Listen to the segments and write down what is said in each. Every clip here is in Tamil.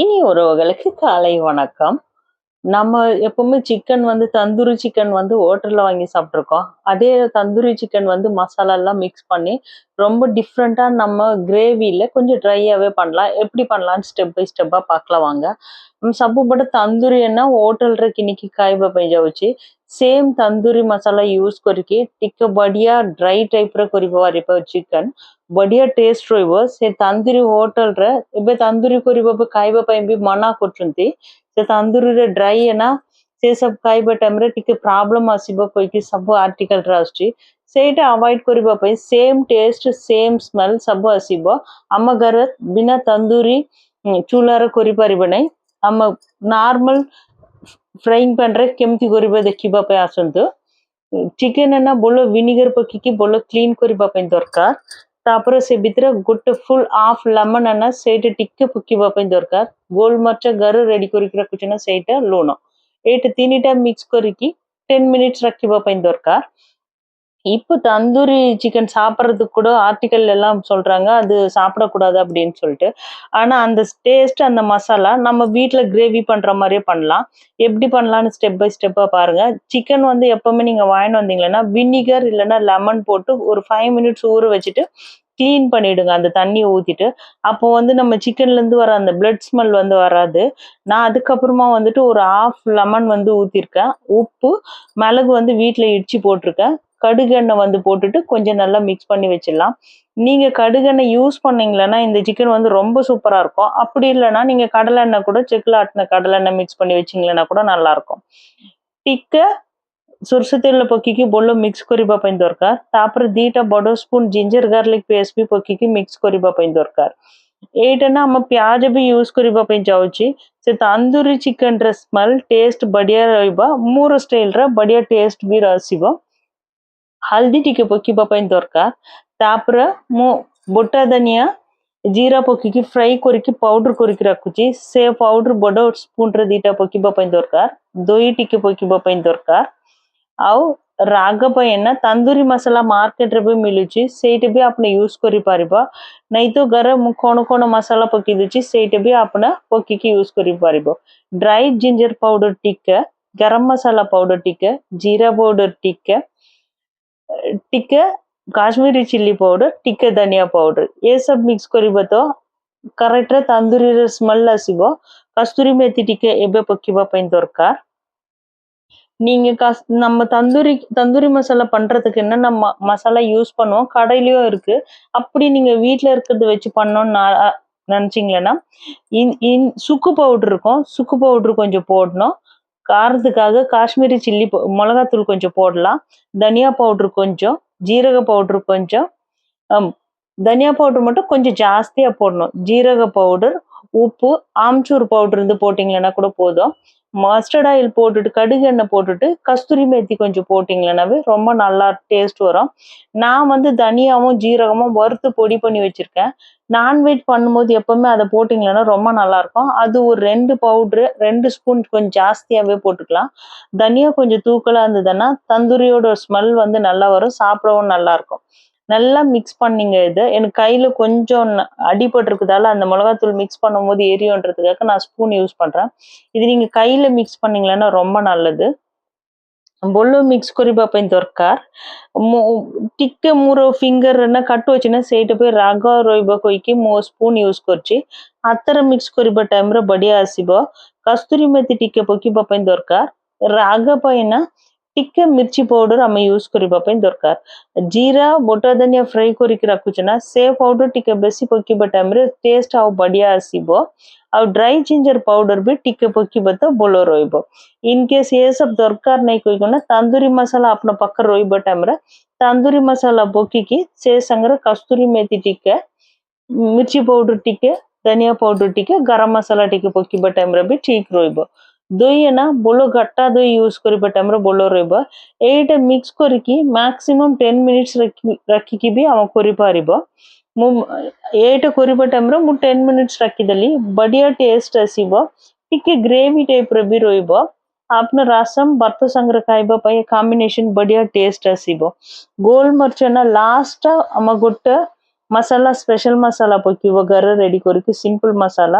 இனி உறவுகளுக்கு காலை வணக்கம். நம்ம எப்பவுமே சிக்கன் வந்து தந்தூரி சிக்கன் வந்து ஹோட்டலில் வாங்கி சாப்பிட்ருக்கோம் அதே தந்தூரி சிக்கன் வந்து மசாலாலாம் மிக்ஸ் பண்ணி ரொம்ப டிஃப்ரெண்ட்டாக நம்ம கிரேவியில் கொஞ்சம் ட்ரையாகவே பண்ணலாம். எப்படி பண்ணலான்னு ஸ்டெப் பை ஸ்டெப்பாக பார்க்கலாம் வாங்க. நம்ம சப்பு போட்டு தந்தூரின்னா ஹோட்டல் இருக்கு இன்னைக்கு காய்ப பெஞ்சா வச்சு ସେମ୍ ତନ୍ଦୁରୀ ମସଲା ୟୁଜ୍ କରିକି ଟିକେ ବଢିଆ ଡ୍ରାଇ ଟାଇପ୍ର କରିପାରିବ ଚିକେନ ବଢିଆ ଟେଷ୍ଟ ରହିବ ସେ ତନ୍ଦୁରୀ ହୋଟେଲରେ ଏବେ ତନ୍ଦୁରୀ କରିବା ପାଇଁ ଖାଇବା ପାଇଁ ବି ମନା କରୁଛନ୍ତି ସେ ତନ୍ଦୁରୀରେ ଡ୍ରାଇ ନା ସେ ସବୁ ଖାଇବା ଟାଇମରେ ଟିକେ ପ୍ରୋବ୍ଲେମ ଆସିବ କହିକି ସବୁ ଆର୍ଟିକଲରେ ଆସୁଛି ସେଇଟା ଆଭଏଡ୍ କରିବା ପାଇଁ ସେମ୍ ଟେଷ୍ଟ ସେମ୍ ସ୍ମେଲ୍ ସବୁ ଆସିବ ଆମ ଘରେ ବିନା ତନ୍ଦୁରୀ ଉଁ, ଚୁଲାରେ କରିପାରିବେ ନାହିଁ ଆମ ନର୍ମାଲ ଫ୍ରାଇଂ ପ୍ୟାନ୍ରେ କେମିତି କରିବା ଦେଖିବା ପାଇଁ ଆସନ୍ତୁ ଚିକେନ ନା ଭଲ ଭିନିଗର ପକେଇକି ଭଲ କ୍ଲିନ୍ କରିବା ପାଇଁ ଦରକାର ତାପରେ ସେ ଭିତରେ ଗୋଟେ ଫୁଲ୍ ହାଫ୍ ଲେମନ୍ ଆନା ସେଇଟା ଟିକେ ପକେଇବା ପାଇଁ ଦରକାର ଗୋଲମରିଚ ଗାର ରେଡ଼ି କରିକି ରଖୁଛୁ ନା ସେଇଟା ଲୁଣ ଏଇଟା ତିନିଟା ମିକ୍ସ କରିକି ଟେନ୍ ମିନିଟ୍ସ ରଖିବା ପାଇଁ ଦରକାର இப்போ தந்தூரி சிக்கன் சாப்பிட்றதுக்கு கூட ஆர்டிக்கல் எல்லாம் சொல்றாங்க அது சாப்பிடக்கூடாது அப்படின்னு சொல்லிட்டு. ஆனா அந்த டேஸ்ட் அந்த மசாலா நம்ம வீட்டில் கிரேவி பண்ற மாதிரியே பண்ணலாம். எப்படி பண்ணலாம்னு ஸ்டெப் பை ஸ்டெப்பா பாருங்க. சிக்கன் வந்து எப்பவுமே நீங்க வாங்கிட்டு வந்தீங்கன்னா வினிகர் இல்லைன்னா லெமன் போட்டு ஒரு ஃபைவ் மினிட்ஸ் ஊற வச்சுட்டு க்ளீன் பண்ணிடுங்க. அந்த தண்ணியை ஊற்றிட்டு அப்போ வந்து நம்ம சிக்கன்லேருந்து வர அந்த பிளட் ஸ்மெல் வந்து வராது. நான் அதுக்கப்புறமா வந்துட்டு ஒரு ஆஃப் லெமன் வந்து ஊற்றிருக்கேன் உப்பு மிளகு வந்து வீட்டில் இடிச்சு போட்டிருக்கேன். கடுகெண்ணெய் வந்து போட்டுட்டு கொஞ்சம் நல்லா மிக்ஸ் பண்ணி வச்சிடலாம் நீங்க கடுகெண்ணெய் யூஸ் பண்ணீங்களன்னா இந்த சிக்கன் வந்து ரொம்ப சூப்பரா இருக்கும் அப்படி இல்லைன்னா நீங்க கடலெண்ணெய் கூட செக்கில் ஆட்டின கடலெண்ணெய் மிக்ஸ் பண்ணி வச்சிங்களன்னா கூட நல்லா இருக்கும் ଟିକେ ସୋରିଷ ତେଲ ପକେଇକି ଭଲ ମିକ୍ସ କରିବା ପାଇଁ ଦରକାର ତାପରେ ଦିଟା ବଡ ସ୍ପୁନ ଜିଞ୍ଜର ଗାର୍ଲିକ ପେଷ୍ଟ ବି ପକେଇକି ମିକ୍ସ କରିବା ପାଇଁ ଦରକାର ଏଇଟା ନା ଆମ ପିଆଜ ବି ୟୁଜ କରିବା ପାଇଁ ଯାଉଛି ସେ ତନ୍ଦୁରୀ ଚିକେନର ସ୍ମେଲ ଟେଷ୍ଟ ବଢିଆ ରହିବ ମୋର ଷ୍ଟାଇଲର ବଢିଆ ଟେଷ୍ଟ ବି ଆସିବ ହଳଦୀ ଟିକେ ପକେଇବା ପାଇଁ ଦରକାର ତାପରେ ମୁଁ ବୋଟା ଧନିଆ ଜିରା ପକେଇକି ଫ୍ରାଇ କରିକି ପାଉଡର କରିକି ରଖୁଛି ସେ ପାଉଡର ବଡ ସ୍ପୁନରେ ଦିଟା ପକେଇବା ପାଇଁ ଦରକାର ଦହି ଟିକେ ପକେଇବା ପାଇଁ ଦରକାର ଆଉ ରାଗ ପାଇଁ ନା ତନ୍ଦୁରୀ ମସଲା ମାର୍କେଟରେ ବି ମିଳୁଛି ସେଇଟା ବି ଆପଣ ୟୁଜ କରିପାରିବ ନାଇଁ ତ ଘରେ ମୁଁ କଣ କଣ ମସଲା ପକେଇ ଦଉଛି ସେଇଟା ବି ଆପଣ ପକେଇକି ୟୁଜ କରିପାରିବ ଡ୍ରାଇ ଜିଞ୍ଜର ପାଉଡର ଟିକେ ଗରମ ମସଲା ପାଉଡର ଟିକେ ଜିରା ପାଉଡର ଟିକେ ଟିକେ କାଶ୍ମୀରୀ ଚିଲି ପାଉଡର ଟିକେ ଧନିଆ ପାଉଡର ଏ ସବୁ ମିକ୍ସ କରିବ ତ କରେକ୍ଟରେ ତନ୍ଦୁରୀର ସ୍ମେଲ ଆସିବ କସ୍ତୁରୀ ମେଥି ଟିକେ ଏବେ ପକେଇବା ପାଇଁ ଦରକାର நீங்க கஸ் நம்ம தந்தூரி தந்தூரி மசாலா பண்றதுக்கு என்ன நம்ம மசாலா யூஸ் பண்ணுவோம் கடையிலயும் இருக்கு அப்படி நீங்க வீட்ல இருக்கிறத வச்சு பண்ணோம்னு நான், அஹ், நினைச்சீங்களேன்னா இன் இன் சுக்கு பவுடர் இருக்கும் சுக்கு பவுடர் கொஞ்சம் போடணும் காரத்துக்காக காஷ்மீரி சில்லி மிளகாத்தூள் கொஞ்சம் போடலாம். தனியா பவுடர் கொஞ்சம் ஜீரக பவுடர் கொஞ்சம் தனியா பவுடர் மட்டும் கொஞ்சம் ஜாஸ்தியா போடணும். ஜீரக பவுடர் உப்பு ஆம்ச்சூர் பவுடர் இருந்து போட்டிங்களேன்னா கூட போதும். மஸ்டர்ட் ஆயில் போட்டுட்டு கடுகு எண்ணெய் போட்டுட்டு கஸ்தூரி மேத்தி கொஞ்சம் போட்டிங்களேனாவே ரொம்ப நல்லா டேஸ்ட் வரும். நான் வந்து தனியாவும் ஜீரகமும் வறுத்து பொடி பண்ணி வச்சுருக்கேன். நான்வெஜ் பண்ணும்போது எப்போவுமே அதை போட்டிங்களேன்னா ரொம்ப நல்லா இருக்கும் அது ஒரு ரெண்டு பவுட்ரு ரெண்டு ஸ்பூன் கொஞ்சம் ஜாஸ்தியாகவே போட்டுக்கலாம். தனியா கொஞ்சம் தூக்கலாக இருந்ததுன்னா தந்தூரியோட ஸ்மெல் வந்து நல்லா வரும் சாப்பிடவும் நல்லாயிருக்கும். நல்லா மிக்ஸ் பண்ணிங்க இது. எனக்கு கையில் கொஞ்சம் அடிபட்டிருக்குதால அந்த மிளகாத்தூள் மிக்ஸ் பண்ணும்போது எரியுன்றதுக்காக நான் ஸ்பூன் யூஸ் பண்ணுறேன் இது நீங்கள் கையில் மிக்ஸ் பண்ணிங்களேன்னா ரொம்ப நல்லது. బొల్లు మిక్స్ కొరిబా పైన దొరకార్ டிக்க మూరో ஃபிங்கர் என்ன கட்டு வச்சுன்னா సేట போய் ரகா రోయిబా కొయ్కి மூ ஸ்பூன் யூஸ் కొర్చి அத்தரை மிக்ஸ் కొరిబా టైమ్ర படியா ఆసిబో கஸ்தூரி మెతి టిక్క పొక్కిబా పైన దొరకార్ ரக పైన ଟିକେ ମିର୍ଚି ପାଉଡର ଆମେ ୟୁଜ କରିବା ପାଇଁ ଦରକାର ଜିରା ବୋଟା ଧନିଆ ଫ୍ରାଇ କରିକି ରଖୁଛୁ ନା ସେ ପାଉଡର ଟିକେ ବେଶୀ ପକେଇବା ଟାଇମରେ ଟେଷ୍ଟ ଆଉ ବଢିଆ ଆସିବ ଆଉ ଡ୍ରାଇ ଜିଞ୍ଜର ପାଉଡର ବି ଟିକେ ପକେଇବା ତ ଭଲ ରହିବ ଇନ୍ କେସ୍ ଏ ସବୁ ଦରକାର ନାହିଁ କହିକିନା ତନ୍ଦୁରୀ ମସଲା ଆପଣ ପାଖରେ ରହିବା ଟାଇମରେ ତନ୍ଦୁରୀ ମସଲା ପକେଇକି ସେ ସାଙ୍ଗରେ କସ୍ତୁରୀ ମେଥି ଟିକେ ମିର୍ଚି ପାଉଡର ଟିକେ ଧନିଆ ପାଉଡର ଟିକେ ଗରମ ମସଲା ଟିକେ ପକେଇବା ଟାଇମରେ ବି ଠିକ ରହିବ ଦହି ନା ବୋଲ ଘଟା ଦହି ୟୁଜ କରିବା ଟାଇମରେ ଭଲ ରହିବ ଏଇଟା ମିକ୍ସ କରିକି ମ୍ୟାକ୍ସିମମ୍ ଟେନ୍ ମିନିଟ୍ସ ରଖିକି ବି ଆମେ କରିପାରିବ ମୁଁ ଏଇଟା କରିବା ଟାଇମରେ ମୁଁ ଟେନ୍ ମିନିଟ୍ସ ରଖିଦେଲି ବଢିଆ ଟେଷ୍ଟ ଆସିବ ଟିକେ ଗ୍ରେଭି ଟାଇପର ବି ରହିବ ଆପଣ ରସମ ଭାତ ସାଙ୍ଗରେ ଖାଇବା ପାଇଁ କମ୍ବିନେସନ ବଢିଆ ଟେଷ୍ଟ ଆସିବ ଗୋଲମରିଚ ନା ଲାଷ୍ଟ ଆମ ଗୋଟେ ಮಸಾಲ ಸ್ಪೆಷಲ್ ಮಸಾಲ ಪೊಕ್ಕಿ ವಗರ ರೆಡಿ ಕೊರಿಕು ಸಿಂಪಲ್ ಮಸಾಲ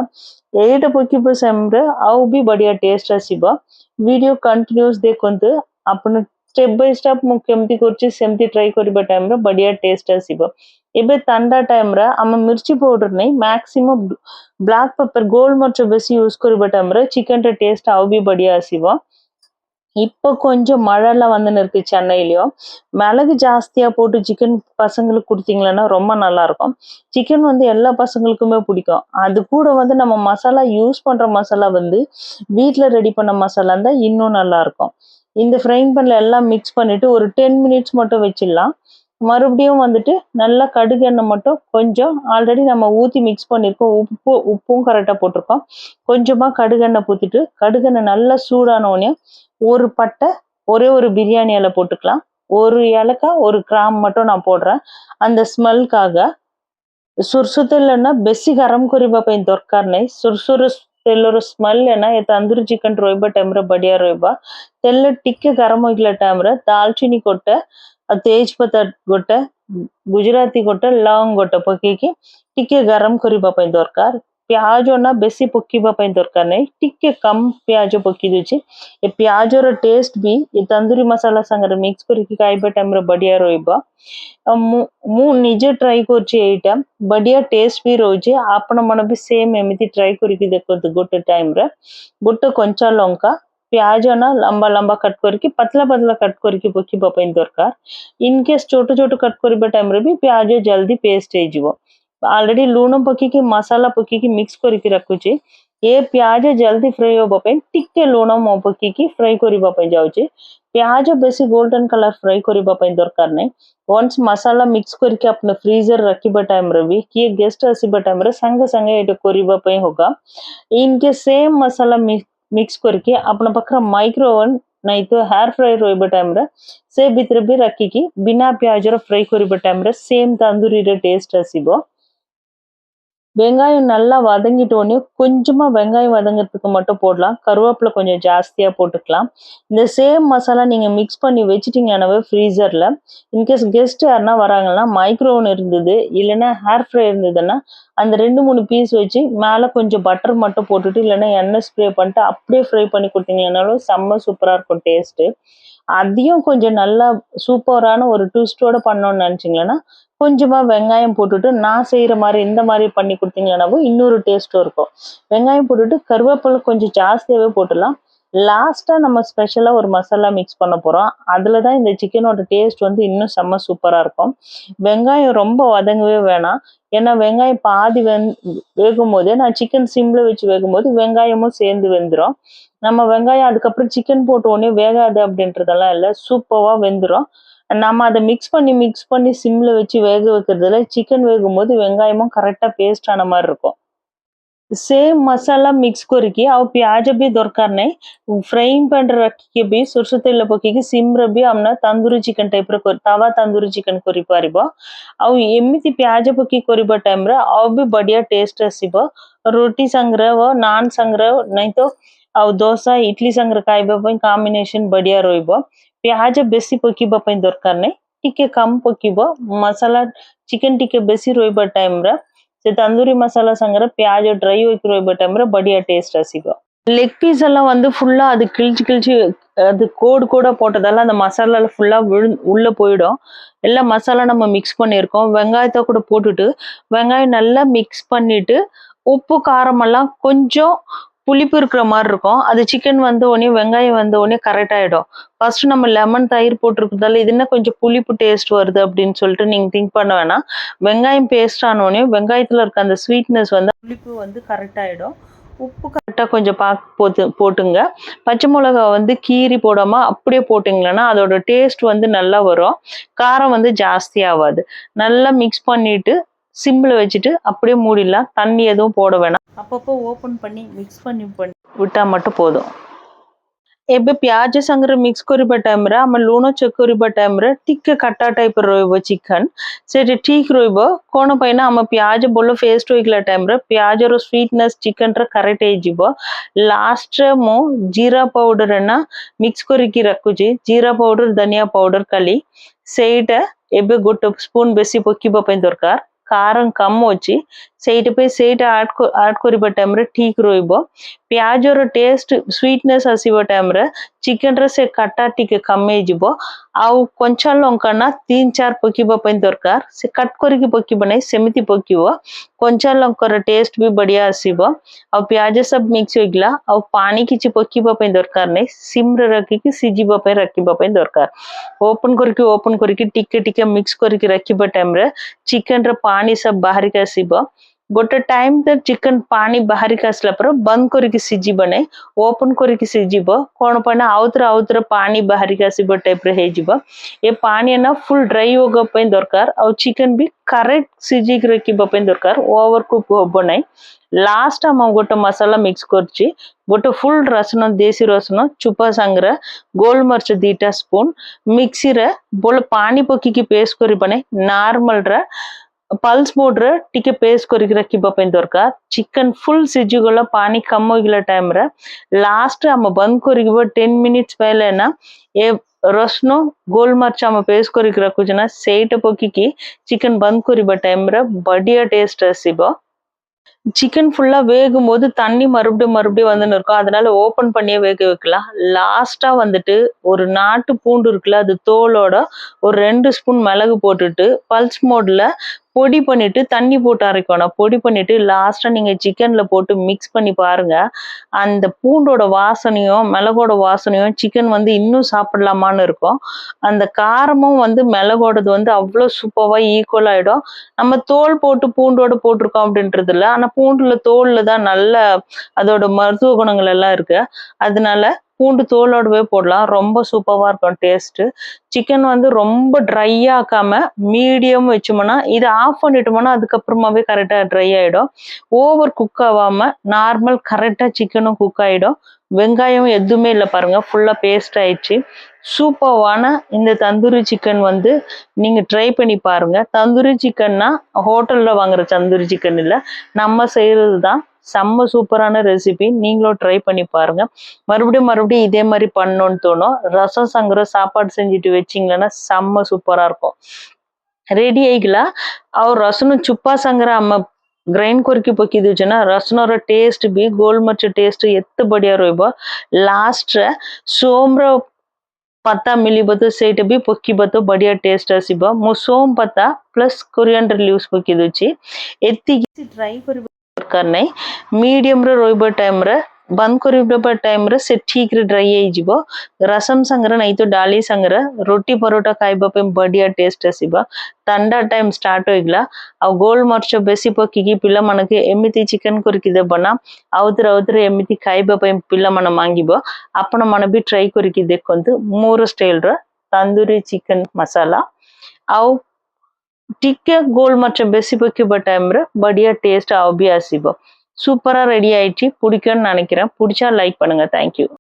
ಏಟ ಪೊಕ್ಕಿಬು ಸೆಮ್ರೆ ಅವು ಬಿ ಬಡಿಯ ಟೇಸ್ಟ್ ಆಸಿಬ ವಿಡಿಯೋ ಕಂಟಿನ್ಯೂಸ್ ದೇಖಂತು ଆପଣ ଷ୍ଟେପ୍ ବାଇ ଷ୍ଟେପ୍ ମୁଁ କେମିତି କରୁଛି ସେମିତି ଟ୍ରାଏ କରିବା ଟାଇମ୍ରେ ବଢ଼ିଆ ଟେଷ୍ଟ ଆସିବ ଏବେ ତାଣ୍ଡା ଟାଇମ୍ରେ ଆମ ମିର୍ଚି ପାଉଡର ନେଇ ମ୍ୟାକ୍ସିମମ୍ ବ୍ଲାକ୍ ପେପର ଗୋଲମରିଚ ବେଶୀ ୟୁଜ୍ କରିବା ଟାଇମ୍ରେ ଚିକେନର ଟେଷ୍ଟ ଆଉ ବି ବଢ଼ିଆ ଆସିବ இப்போ கொஞ்சம் மழைலாம் வந்துன்னு இருக்கு சென்னையிலையும் மிளகு ஜாஸ்தியா போட்டு சிக்கன் பசங்களுக்கு கொடுத்தீங்கன்னா ரொம்ப நல்லா இருக்கும் சிக்கன் வந்து எல்லா பசங்களுக்குமே பிடிக்கும். அது கூட வந்து நம்ம மசாலா யூஸ் பண்ற மசாலா வந்து வீட்டில் ரெடி பண்ண மசாலா இருந்தால் இன்னும் நல்லா இருக்கும் இந்த ஃப்ரைங் பண்ணல எல்லாம் மிக்ஸ் பண்ணிட்டு ஒரு டென் மினிட்ஸ் மட்டும் வச்சிடலாம். மறுபடியும் வந்துட்டு நல்லா கடுகு எண்ணெய் மட்டும் கொஞ்சம் ஆல்ரெடி நம்ம ஊற்றி மிக்ஸ் பண்ணியிருக்கோம் உப்பு உப்பும் கரெக்டாக போட்டிருக்கோம். கொஞ்சமாக கடுகெண்ணெய் ஊற்றிட்டு கடுகெண்ணெய் நல்லா சூடான உடனே ஒரு பட்டை ஒரே ஒரு பிரியாணி இலை போட்டுக்கலாம். ஒரு ஏலக்காய் ஒரு கிராம் மட்டும் நான் போடுறேன். அந்த ஸ்மெல்க்காக ಸುರ್ಸುತೆಲ್ಲನ್ನ ಬೆಸಿ கரம் ಕರಿಬಾ ಪೈ ದೊರ್ಕಾರ್ನೆ ಸುರ್ಸುರು ತೆಲ್ಲರು ಸ್ಮೆಲ್ ಏನ ಎತ್ತ ಅಂದೂರು ಚಿಕನ್ ರೊಯ್ಬ ಟೈಮ್ರ ಬಡಿಯ ರೊಯ್ಬ ತೆಲ್ಲ ಟಿಕ್ಕೆ ಗರಂ ಹೋಗ್ಲ ಟೈಮ್ರ ದಾಲ್ಚಿನಿ तेजपता गोटे गुजराती गोटे लंग गोटे पकड़े गरम करने दरकार प्याज ना बेस पकवाप दरकार नहीं टे कम प्याज पकई ये प्याज टेस्ट भी ये तंदूरी मसाला सागर मिक्स टाइम कर बढ़िया रुजे ट्राए कर बढ़िया टेस्ट भी रोचे आपण मन भी सेम एम ट्राए कर देखते गोटे टाइम रे गोटे कंचा लंका ପିଆଜ ନା ଲମ୍ବା ଲମ୍ବା କଟ୍ କରିକି ପତଲା ପତଲା କଟ୍ କରିକି ପକେଇବା ପାଇଁ ଦରକାର ଇନ୍ କେସ୍ ଛୋଟ ଛୋଟ କଟ୍ କରିବା ଟାଇମ୍ରେ ବି ପିଆଜ ଜଲ୍ଦି ପେଷ୍ଟ ହେଇଯିବ ଅଲରେଡି ଲୁଣ ପକେଇକି ମସଲା ପକେଇକି ମିକ୍ସ କରିକି ରଖୁଛି ଏ ପିଆଜ ଜଲ୍ଦି ଫ୍ରାଏ ହବା ପାଇଁ ଟିକେ ଲୁଣ ମୁଁ ପକେଇକି ଫ୍ରାଏ କରିବା ପାଇଁ ଯାଉଛି ପିଆଜ ବେଶୀ ଗୋଲ୍ଡେନ୍ କଲର୍ ଫ୍ରାଏ କରିବା ପାଇଁ ଦରକାର ନାହିଁ ୱାନ୍ସ ମସଲା ମିକ୍ସ କରିକି ଆପଣ ଫ୍ରିଜରେ ରଖିବା ଟାଇମ୍ରେ ବି କିଏ ଗେଷ୍ଟ ଆସିବା ଟାଇମ୍ରେ ସାଙ୍ଗେ ସାଙ୍ଗେ ଏଇଟା କରିବା ପାଇଁ ହୋଗା ଇନ୍ କେସ୍ ସେମ୍ ମସଲା ମିକ୍ସ मिक्स करके अपना पाखर माइक्रो ओवन नहीं तो हेयर फ्राई रोब टाइम से भितर भी रखिकी बिना प्याज फ्राई कर टाइम सेम तंदूरी ଟେଷ୍ଟ ଆସିବ வெங்காயம் நல்லா வதங்கிட்டோடனே கொஞ்சமாக வெங்காயம் வதங்கிறதுக்கு மட்டும் போடலாம். கருவேப்பிலை கொஞ்சம் ஜாஸ்தியாக போட்டுக்கலாம். இந்த சேம் மசாலா நீங்கள் மிக்ஸ் பண்ணி வச்சிட்டீங்கன்னாவே ஃப்ரீசரில் இன்கேஸ் கெஸ்ட் யாருன்னா வராங்கன்னா மைக்ரோவன் இருந்தது இல்லைன்னா ஹேர் ஃப்ரை இருந்ததுன்னா அந்த ரெண்டு மூணு பீஸ் வச்சு மேலே கொஞ்சம் பட்டர் மட்டும் போட்டுட்டு இல்லைன்னா எண்ணெய் ஸ்ப்ரே பண்ணிட்டு அப்படியே ஃப்ரை பண்ணி கொடுத்தீங்கன்னாலும் செம்ம சூப்பராக இருக்கும் டேஸ்ட்டு அதையும் கொஞ்சம் நல்லா சூப்பரான ஒரு ட்விஸ்டோட பண்ணோம்னு நினச்சிங்களேன்னா கொஞ்சமா வெங்காயம் போட்டுட்டு நான் செய்யற மாதிரி இந்த மாதிரி பண்ணி கொடுத்தீங்கன்னாவும் இன்னொரு டேஸ்ட்டும் இருக்கும். வெங்காயம் போட்டுட்டு கருவேப்பிலை கொஞ்சம் ஜாஸ்தியாகவே போட்டுடலாம். லாஸ்ட்டாக நம்ம ஸ்பெஷலாக ஒரு மசாலா மிக்ஸ் பண்ண போகிறோம் அதில் தான் இந்த சிக்கனோட டேஸ்ட் வந்து இன்னும் செம்ம சூப்பராக இருக்கும். வெங்காயம் ரொம்ப வதங்கவே வேணாம். ஏன்னா வெங்காயம் பாதி வெந் வேகும் போதே நான் சிக்கன் சிம்மில் வச்சு வேகும் போது வெங்காயமும் சேர்ந்து வெந்துடும் நம்ம வெங்காயம் அதுக்கப்புறம் சிக்கன் போட்ட உடனே வேகாது அப்படின்றதெல்லாம் இல்லை. சூப்பராக வெந்துடும் நம்ம அதை மிக்ஸ் பண்ணி மிக்ஸ் பண்ணி சிம்மில் வச்சு வேக வைக்கிறதுல சிக்கன் வேகும் போது வெங்காயமும் கரெக்டாக பேஸ்ட் ஆன மாதிரி இருக்கும். सेम मसाला मिक्स कर प्याज भी दरकार नहीं फ्राइंग पैन रखिके भी सुरस तेल पकईकि सिम भी आम तंदूरी चिकन टाइप रे तंदूरी चिकन करि प्याज आउ पकई टाइम आउ भी बढ़िया टेस्ट आसीबो रोटी संग्रह नान संग्रह नहीं तो आउ दोसा इडली संग्रह खाइबा पई कॉम्बिनेशन बढ़िया रहइबो प्याज बेस पकड़ दरकार नहीं टे कम पकीबो मसाला चिकन टिके बेस रहइबा टाइम रे ಮತ್ತೆ ತಂದೂರಿ மசாலா சங்கர ಪ್ಯಾಜ್ ட்ரை ಹೋಯ್ಕಿರೋ ಟೈಮ್ರೆ படியா ಟೇಸ್ಟ್ ಸಿಗೋ லெக் பீஸ் எல்லாம் வந்து ஃபுல்லாக அது கிழிச்சு கிழிச்சு அது கோடு கூட போட்டதால அந்த மசாலாவில் ஃபுல்லாக விழு உள்ளே போயிடும். எல்லா மசாலா நம்ம மிக்ஸ் பண்ணியிருக்கோம். வெங்காயத்தை கூட போட்டுட்டு வெங்காயம் நல்லா மிக்ஸ் பண்ணிட்டு உப்பு காரமெல்லாம் கொஞ்சம் புளிப்பு இருக்கிற மாதிரி இருக்கும். அது சிக்கன் வந்த உடனே வெங்காயம் வந்த உடனே கரெக்ட் ஆகிடும் ஃபர்ஸ்ட் நம்ம லெமன் தயிர் போட்டிருக்கிறதால இது என்ன கொஞ்சம் புளிப்பு டேஸ்ட் வருது அப்படின்னு சொல்லிட்டு நீங்கள் திங்க் பண்ண வேணாம். வெங்காயம் பேஸ்ட் ஆனோடனே வெங்காயத்தில் இருக்க அந்த ஸ்வீட்னஸ் வந்து புளிப்பு வந்து கரெக்ட் ஆகிடும் உப்பு கரெக்டாக கொஞ்சம் பார்க்க போட்டு போட்டுங்க. பச்சை மிளகா வந்து கீரி போடாமல் அப்படியே போட்டிங்களன்னா அதோட டேஸ்ட் வந்து நல்லா வரும். காரம் வந்து ஜாஸ்தி ஆகாது. நல்லா மிக்ஸ் பண்ணிவிட்டு சிம்மில் வச்சுட்டு அப்படியே மூடிடலாம் தண்ணி எதுவும் போட வேணாம் அப்பப்போ ஓப்பன் பண்ணி மிக்ஸ் பண்ணி பண்ணி விட்டால் மட்டும் போதும் ଏବେ ପିଆଜ ସାଙ୍ଗରେ ମିକ୍ସ କରିବା ଟାଇମ୍ରେ ଆମେ ଲୁଣ ଚେକ୍ କରିବା ଟାଇମ୍ରେ ଟିକେ କାଟା ଟାଇପ୍ର ରହିବ ଚିକେନ୍ ସେଠି ଠିକ୍ ରହିବ କ'ଣ ପାଇଁ ନା ଆମ ପିଆଜ ଭଲ ପେଷ୍ଟ ହୋଇଗଲା ଟାଇମ୍ରେ ପିଆଜର ସ୍ୱିଟନେସ୍ ଚିକେନ୍ରେ କରେକ୍ଟ ହେଇଯିବ ଲାଷ୍ଟରେ ମୁଁ ଜିରା ପାଉଡର ନା ମିକ୍ସ କରିକି ରଖୁଛି ଜିରା ପାଉଡର ଧନିଆ ପାଉଡର ଖାଲି ସେଇଟା ଏବେ ଗୋଟେ ସ୍ପୁନ୍ ବେଶୀ ପକିବା ପାଇଁ ଦରକାର కారం కమ్ము వచ్చి ସେଇଟା ପାଇଁ ସେଇଟା ଆଡ୍ ଆଡ୍ କରିବା ଟାଇମରେ ଠିକ ରହିବ ପିଆଜର ଟେଷ୍ଟ ସୁଇଟନେସ୍ ଆସିବ ଟାଇମରେ ଚିକେନର ସେ କାଟା ଟିକେ କମେଇଯିବ ଆଉ କଞ୍ଚା ଲଙ୍କା ନା ତିନି ଚାରି ପକେଇବା ପାଇଁ ଦରକାର ସେ କଟ୍ କରିକି ପକେଇବ ନାହିଁ ସେମିତି ପକେଇବ କଞ୍ଚା ଲଙ୍କାର ଟେଷ୍ଟ ବି ବଢିଆ ଆସିବ ଆଉ ପିଆଜ ସବୁ ମିକ୍ସ ହେଇଗଲା ଆଉ ପାଣି କିଛି ପକେଇବା ପାଇଁ ଦରକାର ନାହିଁ ସିମ୍ରେ ରଖିକି ସିଝିବା ପାଇଁ ରଖିବା ପାଇଁ ଦରକାର ଓପନ କରିକି ଓପନ କରିକି ଟିକେ ଟିକେ ମିକ୍ସ କରିକି ରଖିବା ଟାଇମରେ ଚିକେନର ପାଣି ସବୁ ବାହାରିକି ଆସିବ ଗୋଟେ ଟାଇମ୍ ତ ଚିକେନ ପାଣି ବାହାରିକି ଆସିଲା ପରେ ବନ୍ଦ କରିକି ସିଝିବ ନାହିଁ ଓପନ କରିକି ସିଝିବ କ'ଣ ପାଇଁ ନା ଆଉଥରେ ଆଉଥରେ ପାଣି ବାହାରିକି ଆସିବ ଟାଇପ୍ରେ ହେଇଯିବ ଏ ପାଣି ନା ଫୁଲ୍ ଡ୍ରାଇ ହେବା ପାଇଁ ଦରକାର ଆଉ ଚିକେନ ବି କରେକ୍ଟ ସିଝିକି ରଖିବା ପାଇଁ ଦରକାର ଓଭର କୁକ୍ ହବ ନାହିଁ ଲାଷ୍ଟ ଆମ ଗୋଟେ ମସଲା ମିକ୍ସ କରୁଛି ଗୋଟେ ଫୁଲ୍ ରସୁଣ ଦେଶୀ ରସୁଣ ଚୁପା ସାଙ୍ଗରେ ଗୋଲମରିଚ ଦିଟା ସ୍ପୁନ୍ ମିକ୍ସିରେ ବୋଲ ପାଣି ପକେଇକି ପେଷ୍ଟ କରିବା ନାହିଁ ନର୍ମାଲରେ ପଲ୍ସ ମୋଡ୍ରେ ଟିକେ ପେଷ୍ଟ କରିକି ରଖିବା ପାଇଁ ଦରକାର ଚିକେନ ଫୁଲ୍ ସିଝିଗଲା ପାଣି କମ ହେଇଗଲା ଟାଇମ୍ରେ ଲାଷ୍ଟ ଆମ ବନ୍ଦ କରିକି ଟେନ୍ ମିନିଟ୍ସ ପାଇଲେ ନା ଏ ରସୁଣ ଗୋଲମରିଚ ଆମ ପେଷ୍ଟ କରିକି ରଖୁଛୁ ନା ସେଇଟା ପକେଇକି ଚିକେନ ବନ୍ଦ କରିବା ଟାଇମ୍ରେ ବଢିଆ ଟେଷ୍ଟ ଆସିବ சிக்கன் ஃபுல்லா வேகும் போது தண்ணி மறுபடியும் மறுபடியும் வந்துன்னு இருக்கும் அதனால ஓப்பன் பண்ணியே வேக வைக்கலாம் லாஸ்டா வந்துட்டு ஒரு நாட்டு பூண்டு இருக்குல்ல அது தோலோட ஒரு ரெண்டு ஸ்பூன் மிளகு போட்டுட்டு பல்ஸ் மோட்ல பொடி பண்ணிட்டு தண்ணி போட்டு அரைக்கணும். பொடி பண்ணிட்டு லாஸ்டா நீங்க சிக்கன்ல போட்டு மிக்ஸ் பண்ணி பாருங்க. அந்த பூண்டோட வாசனையும் மிளகோட வாசனையும் சிக்கன் வந்து இன்னும் சாப்பிடலாமான்னு இருக்கும். அந்த காரமும் வந்து மிளகோடது வந்து அவ்வளோ சூப்பராக ஈக்குவல் ஆயிடும். நம்ம தோல் போட்டு பூண்டோட போட்டிருக்கோம் அப்படின்றது இல்லை. ஆனால் பூண்டுல தோல்ல தான் நல்ல அதோட மருத்துவ குணங்கள் எல்லாம் இருக்கு. அதனால பூண்டு தோலோடவே போடலாம். ரொம்ப சூப்பராக இருக்கும் டேஸ்ட்டு சிக்கன் வந்து ரொம்ப ட்ரை ஆக்காம மீடியம் வச்சோம்னா இதை ஆஃப் பண்ணிட்டோம்னா அதுக்கப்புறமாவே கரெக்டாக ட்ரை ஆகிடும் ஓவர் குக் ஆகாமல் நார்மல் கரெக்டாக சிக்கனும் குக் ஆகிடும் வெங்காயம் எதுவுமே இல்லை பாருங்க ஃபுல்லாக பேஸ்ட் ஆயிடுச்சு. சூப்பர்வான இந்த தந்தூரி சிக்கன் வந்து நீங்கள் ட்ரை பண்ணி பாருங்க. தந்தூரி சிக்கன்னா ஹோட்டலில் வாங்குற தந்தூரி சிக்கன் இல்லை நம்ம செய்கிறது தான். செம்ம சூப்பரான ரெசிபி நீங்களும் ட்ரை பண்ணி பாருங்க மறுபடியும் மறுபடியும் இதே மாதிரி பண்ணோன்னு தோணும் ரசம் சங்குற சாப்பாடு செஞ்சுட்டு வச்சிங்கன்னா செம்ம சூப்பராக இருக்கும் ರೆಡಿ ಆಗಿಲ್ಲ ಅವ್ರು ರಸನು ಚುಪ್ಪ ಸಂಗ್ರ ಅಮ್ಮ ಗ್ರೈಂಡ್ ಕೊರ್ಕಿ ಪಕ್ಕಿದ್ವಿ ಜನ ರಸನವರ ಟೇಸ್ಟ್ ಬಿ ಗೋಲ್ ಮರ್ಚ ಟೇಸ್ಟ್ ಎತ್ತು ಬಡಿಯೋರು ಇಬ್ಬ ಲಾಸ್ಟ್ ಸೋಮ್ರ ಪತ್ತ ಮಿಲಿಬತ್ತು ಸೇಟ್ ಬಿ ಪೊಕ್ಕಿ ಬತ್ತು ಬಡಿಯ ಟೇಸ್ಟ್ ಸಿಬ್ಬ ಮು ಸೋಮ್ ಪತ್ತ ಪ್ಲಸ್ ಕೊರಿಯಂಡರ್ ಲೀವ್ಸ್ ಪಕ್ಕಿದ್ವಿ ಎತ್ತಿಗೆ ಟ್ರೈ ಕೊರಿ ଦରକାର ନାହିଁ ମିଡ଼ିୟମରେ ରହିବ ଟାଇମ୍ରେ ବନ୍ଦ କରିବା ଟାଇମ୍ରେ ସେ ଠିକ୍ରେ ଡ୍ରାଇ ହେଇଯିବ ରସମ ସାଙ୍ଗରେ ନାଇଁ ତ ଡାଲି ସାଙ୍ଗରେ ରୁଟି ପରଟା ଖାଇବା ପାଇଁ ବଢିଆ ଟେଷ୍ଟ ଆସିବ ଥଣ୍ଡା ଟାଇମ୍ ଷ୍ଟାର୍ଟ ହେଇଗଲା ଆଉ ଗୋଲମରିଚ ବେଶୀ ପକେଇକି ପିଲାମାନଙ୍କୁ ଏମିତି ଚିକେନ କରିକି ଦେବ ନା ଆଉଥରେ ଆଉଥରେ ଏମିତି ଖାଇବା ପାଇଁ ପିଲାମାନେ ମାଗିବ ଆପଣମାନେ ବି ଟ୍ରାଇ କରିକି ଦେଖନ୍ତୁ ମୋର ଷ୍ଟାଇଲର ତନ୍ଦୁରୀ ଚିକେନ ମସଲା ଆଉ டிக்க கோல் மற்றும் பெஸ்ட் பக்கிப்ப டைமில் படியாக டேஸ்ட் அபியாசிப்போம் சூப்பரா ரெடி ஆயிடுச்சு. பிடிக்கும்னு நினைக்கிறேன். பிடிச்சா லைக் பண்ணுங்கள் தேங்க்யூ